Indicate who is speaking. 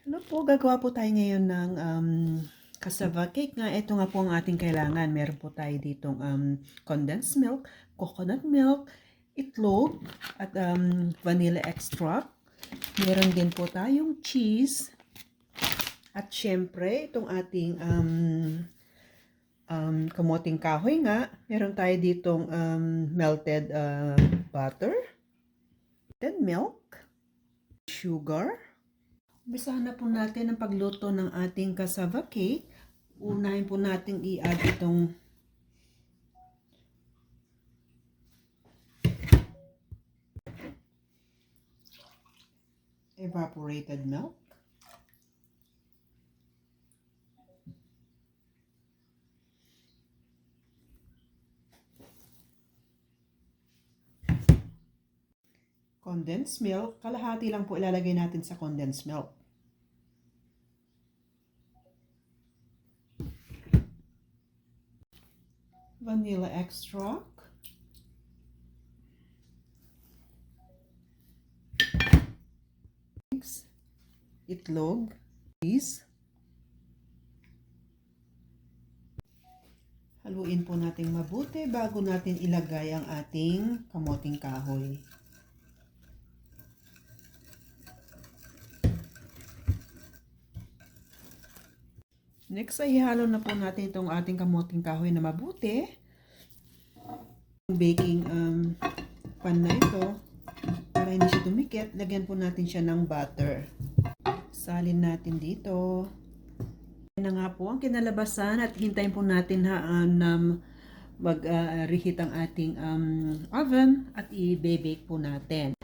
Speaker 1: Hello po, gagawa po tayo ngayon ng um, cassava cake nga. Ito nga po ang ating kailangan. Meron po tayo ditong um, condensed milk, coconut milk, itlog, at um, vanilla extract. Meron din po tayong cheese. At syempre, itong ating um, um, kamoting kahoy nga. Meron tayo ditong um, melted uh, butter, melted milk, sugar, Umpisahan na po natin ang pagluto ng ating cassava cake. Unahin po natin i-add itong evaporated milk. Condensed milk. Kalahati lang po ilalagay natin sa condensed milk. Vanilla extract, eggs, itlog, cheese. Haluin po natin mabuti bago natin ilagay ang ating kamoting kahoy. Next ay ihalo na po natin itong ating kamoting kahoy na mabuti. Baking um, pan na ito, para hindi siya dumikit, lagyan po natin siya ng butter. Salin natin dito. Yan na nga po ang kinalabasan at hintayin po natin ha, uh, na mag-reheat ang ating um, oven at i-bake po natin.